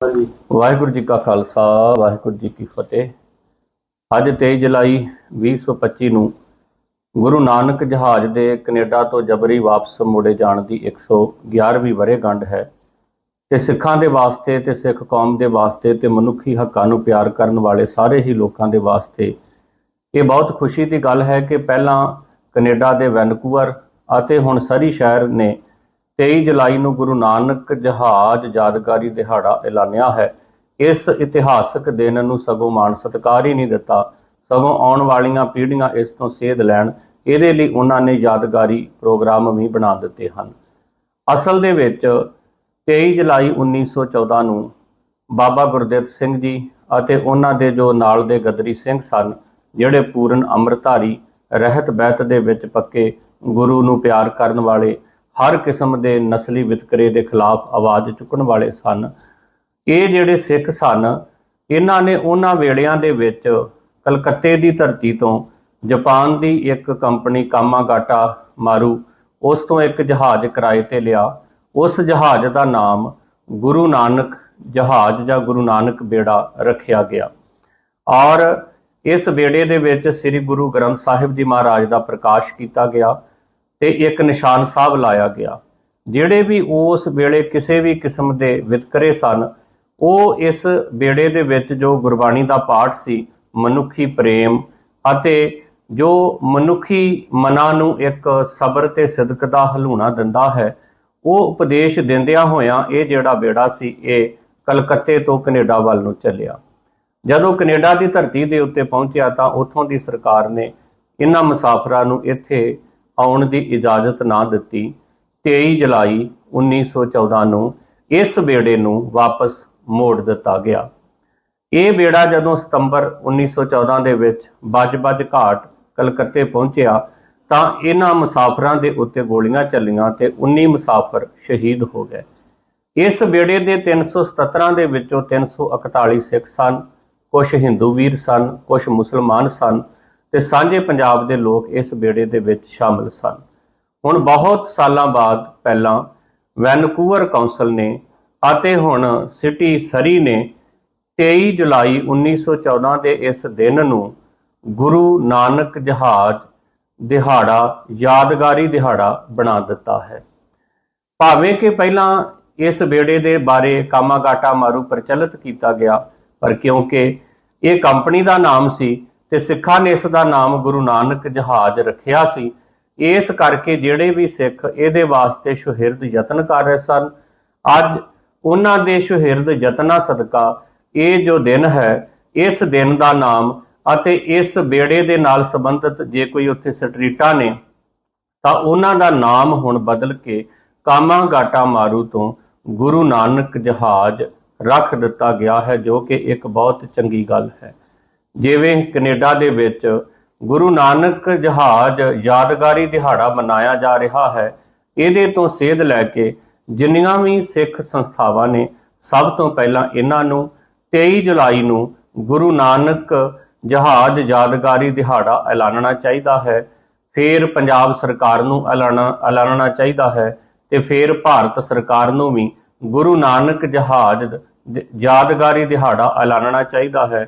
ਵਾਹਿਗੁਰੂ ਜੀ ਕਾ ਖਾਲਸਾ, ਵਾਹਿਗੁਰੂ ਜੀ ਕੀ ਫਤਿਹ। ਅੱਜ 23 ਜੁਲਾਈ 2025 ਨੂੰ ਗੁਰੂ ਨਾਨਕ ਜਹਾਜ਼ ਦੇ ਕੈਨੇਡਾ ਤੋਂ ਜਬਰੀ ਵਾਪਸ ਮੋੜੇ ਜਾਣ ਦੀ 111ਵੀਂ ਵਰ੍ਹੇਗੰਢ ਹੈ। ਤੇ ਸਿੱਖਾਂ ਦੇ ਵਾਸਤੇ ਤੇ ਸਿੱਖ ਕੌਮ ਦੇ ਵਾਸਤੇ ਤੇ ਮਨੁੱਖੀ ਹੱਕਾਂ ਨੂੰ ਪਿਆਰ ਕਰਨ ਵਾਲੇ ਸਾਰੇ ਹੀ ਲੋਕਾਂ ਦੇ ਵਾਸਤੇ ਇਹ ਬਹੁਤ ਖੁਸ਼ੀ ਦੀ ਗੱਲ ਹੈ ਕਿ ਪਹਿਲਾਂ ਕੈਨੇਡਾ ਦੇ ਵੈਨਕੂਵਰ ਅਤੇ ਹੁਣ ਸਰੀ ਸ਼ਹਿਰ ਨੇ 23 ਜੁਲਾਈ ਨੂੰ ਗੁਰੂ ਨਾਨਕ ਜਹਾਜ਼ ਯਾਦਗਾਰੀ ਦਿਹਾੜਾ ਐਲਾਨਿਆ ਹੈ। ਇਸ ਇਤਿਹਾਸਕ ਦਿਨ ਨੂੰ ਸਗੋਂ ਮਾਣ ਸਤਿਕਾਰ ਹੀ ਨਹੀਂ ਦਿੱਤਾ। ਸਗੋਂ ਆਉਣ ਵਾਲੀਆਂ ਪੀੜ੍ਹੀਆਂ ਇਸ ਤੋਂ ਸੇਧ ਲੈਣ। ਇਹਦੇ ਲਈ ਉਹਨਾਂ ਨੇ ਯਾਦਗਾਰੀ ਪ੍ਰੋਗਰਾਮ ਵੀ ਬਣਾ ਦਿੱਤੇ ਹਨ। ਅਸਲ ਦੇ ਵਿੱਚ 23 ਜੁਲਾਈ 1914 ਨੂੰ ਬਾਬਾ ਗੁਰਦਿੱਤ ਸਿੰਘ ਜੀ ਅਤੇ ਉਹਨਾਂ ਦੇ ਜੋ ਨਾਲ ਦੇ ਗਦਰੀ ਸਿੰਘ ਸਨ, ਜਿਹੜੇ ਪੂਰਨ ਅੰਮ੍ਰਿਤਧਾਰੀ ਰਹਿਤ ਬਹਿਤ ਦੇ ਵਿੱਚ ਪੱਕੇ ਗੁਰੂ ਨੂੰ ਪਿਆਰ ਕਰਨ ਵਾਲੇ ਹਰ ਕਿਸਮ ਦੇ ਨਸਲੀ ਵਿਤਕਰੇ ਦੇ ਖਿਲਾਫ ਆਵਾਜ਼ ਚੁੱਕਣ ਵਾਲੇ ਸਨ। ਇਹ ਜਿਹੜੇ ਸਿੱਖ ਸਨ, ਇਹਨਾਂ ਨੇ ਉਹਨਾਂ ਵੇਲਿਆਂ ਦੇ ਵਿੱਚ ਕਲਕੱਤੇ ਦੀ ਧਰਤੀ ਤੋਂ ਜਾਪਾਨ ਦੀ ਇੱਕ ਕੰਪਨੀ ਕਾਮਾਗਾਟਾ ਮਾਰੂ, ਉਸ ਤੋਂ ਇੱਕ ਜਹਾਜ਼ ਕਿਰਾਏ ਤੇ ਲਿਆ। ਉਸ ਜਹਾਜ਼ ਦਾ ਨਾਮ ਗੁਰੂ ਨਾਨਕ ਜਹਾਜ਼ ਜਾਂ ਗੁਰੂ ਨਾਨਕ ਬੇੜਾ ਰੱਖਿਆ ਗਿਆ। ਔਰ ਇਸ ਬੇੜੇ ਦੇ ਵਿੱਚ ਸ੍ਰੀ ਗੁਰੂ ਗ੍ਰੰਥ ਸਾਹਿਬ ਜੀ ਮਹਾਰਾਜ ਦਾ ਪ੍ਰਕਾਸ਼ ਕੀਤਾ ਗਿਆ। ਤੇ ਇੱਕ ਨਿਸ਼ਾਨ ਸਾਹਿਬ ਲਾਇਆ ਗਿਆ। ਜਿਹੜੇ ਵੀ ਉਸ ਵੇਲੇ ਕਿਸੇ ਵੀ ਕਿਸਮ ਦੇ ਵਿਤਕਰੇ ਸਨ, ਉਹ ਇਸ ਬੇੜੇ ਦੇ ਵਿੱਚ ਜੋ ਗੁਰਬਾਣੀ ਦਾ ਪਾਠ ਸੀ, ਮਨੁੱਖੀ ਪ੍ਰੇਮ ਅਤੇ ਜੋ ਮਨੁੱਖੀ ਮਨਾਂ ਨੂੰ ਇੱਕ ਸਬਰ ਤੇ ਸਿਦਕ ਦਾ ਹਲੂਣਾ ਦਿੰਦਾ ਹੈ, ਉਹ ਉਪਦੇਸ਼ ਦਿੰਦਿਆਂ ਹੋਇਆਂ ਇਹ ਜਿਹੜਾ ਬੇੜਾ ਸੀ, ਇਹ ਕਲਕੱਤੇ ਤੋਂ ਕੈਨੇਡਾ ਵੱਲ ਨੂੰ ਚੱਲਿਆ। ਜਦੋਂ ਕੈਨੇਡਾ ਦੀ ਧਰਤੀ ਦੇ ਉੱਤੇ ਪਹੁੰਚਿਆ ਤਾਂ ਉੱਥੋਂ ਦੀ ਸਰਕਾਰ ਨੇ ਇਹਨਾਂ ਮੁਸਾਫਰਾਂ ਨੂੰ ਇੱਥੇ ਆਉਣ ਦੀ ਇਜਾਜ਼ਤ ਨਾ ਦਿੱਤੀ। 23 ਜੁਲਾਈ 1914 ਨੂੰ ਇਸ ਬੇੜੇ ਨੂੰ ਵਾਪਸ ਮੋੜ ਦਿੱਤਾ ਗਿਆ। ਇਹ ਬੇੜਾ ਜਦੋਂ ਸਤੰਬਰ 1914 ਦੇ ਵਿੱਚ ਬੱਜ-ਬੱਜ ਘਾਟ ਕਲਕੱਤੇ ਪਹੁੰਚਿਆ, ਤਾਂ ਇਹਨਾਂ ਮੁਸਾਫਰਾਂ ਦੇ ਉੱਤੇ ਗੋਲੀਆਂ ਚੱਲੀਆਂ ਤੇ 19 ਮੁਸਾਫਰ ਸ਼ਹੀਦ ਹੋ ਗਏ। ਇਸ ਬੇੜੇ ਦੇ 377 ਦੇ ਵਿੱਚੋਂ 341 ਸਿੱਖ ਸਨ ਕੁਝ ਹਿੰਦੂ ਵੀਰ ਸਨ ਕੁਝ ਮੁਸਲਮਾਨ ਸਨ ਤੇ ਸਾਂਝੇ ਪੰਜਾਬ ਦੇ ਲੋਕ ਇਸ ਬੇੜੇ ਦੇ ਵਿੱਚ ਸ਼ਾਮਲ ਸਨ। ਹੁਣ ਬਹੁਤ ਸਾਲਾਂ ਬਾਅਦ ਪਹਿਲਾਂ ਵੈਨਕੂਵਰ ਕਾਉਂਸਲ ਨੇ ਅਤੇ ਹੁਣ ਸਿਟੀ ਸਰੀ ਨੇ 23 ਜੁਲਾਈ 1914 ਦੇ ਇਸ ਦਿਨ ਨੂੰ ਗੁਰੂ ਨਾਨਕ ਜਹਾਜ਼ ਦਿਹਾੜਾ, ਯਾਦਗਾਰੀ ਦਿਹਾੜਾ ਬਣਾ ਦਿੱਤਾ ਹੈ। ਭਾਵੇਂ ਕਿ ਪਹਿਲਾਂ ਇਸ ਬੇੜੇ ਦੇ ਬਾਰੇ ਕਾਮਾਗਾਟਾ ਮਾਰੂ ਪ੍ਰਚਲਿਤ ਕੀਤਾ ਗਿਆ, ਪਰ ਕਿਉਂਕਿ ਇਹ ਕੰਪਨੀ ਦਾ ਨਾਮ ਸੀ ਤੇ ਸਿੱਖਾਂ ਨੇ ਇਸ ਦਾ ਨਾਮ ਗੁਰੂ ਨਾਨਕ ਜਹਾਜ਼ ਰੱਖਿਆ ਸੀ। ਇਸ ਕਰਕੇ ਜਿਹੜੇ ਵੀ ਸਿੱਖ ਇਹਦੇ ਵਾਸਤੇ ਸ਼ੁਹਿਰਦ ਯਤਨ ਕਰ ਰਹੇ ਸਨ। ਅੱਜ ਉਹਨਾਂ ਦੇ ਸ਼ੁਹਿਰਦ ਯਤਨਾਂ ਸਦਕਾ ਇਹ ਜੋ ਦਿਨ ਹੈ, ਇਸ ਦਿਨ ਦਾ ਨਾਮ ਅਤੇ ਇਸ ਬੇੜੇ ਦੇ ਨਾਲ ਸੰਬੰਧਿਤ ਜੇ ਕੋਈ ਉੱਥੇ ਸਟਰੀਟਾਂ ਨੇ, ਤਾਂ ਉਹਨਾਂ ਦਾ ਨਾਮ ਹੁਣ ਬਦਲ ਕੇ ਕਾਮਾ ਗਾਟਾ ਮਾਰੂ ਤੋਂ ਗੁਰੂ ਨਾਨਕ ਜਹਾਜ਼ ਰੱਖ ਦਿੱਤਾ ਗਿਆ ਹੈ, ਜੋ ਕਿ ਇੱਕ ਬਹੁਤ ਚੰਗੀ ਗੱਲ ਹੈ। ਜਿਵੇਂ ਕੈਨੇਡਾ ਦੇ ਵਿੱਚ ਗੁਰੂ ਨਾਨਕ ਜਹਾਜ਼ ਯਾਦਗਾਰੀ ਦਿਹਾੜਾ ਮਨਾਇਆ ਜਾ ਰਿਹਾ ਹੈ, ਇਹਦੇ ਤੋਂ ਸੇਧ ਲੈ ਕੇ ਜਿੰਨੀਆਂ ਵੀ ਸਿੱਖ ਸੰਸਥਾਵਾਂ ਨੇ, ਸਭ ਤੋਂ ਪਹਿਲਾਂ ਇਹਨਾਂ ਨੂੰ 23 ਜੁਲਾਈ ਨੂੰ ਗੁਰੂ ਨਾਨਕ ਜਹਾਜ਼ ਯਾਦਗਾਰੀ ਦਿਹਾੜਾ ਐਲਾਨਣਾ ਚਾਹੀਦਾ ਹੈ, ਫਿਰ ਪੰਜਾਬ ਸਰਕਾਰ ਨੂੰ ਐਲਾਨਣਾ ਐਲਾਨਣਾ ਚਾਹੀਦਾ ਹੈ ਤੇ ਫਿਰ ਭਾਰਤ ਸਰਕਾਰ ਨੂੰ ਵੀ ਗੁਰੂ ਨਾਨਕ ਜਹਾਜ਼ ਯਾਦਗਾਰੀ ਦਿਹਾੜਾ ਐਲਾਨਣਾ ਚਾਹੀਦਾ ਹੈ।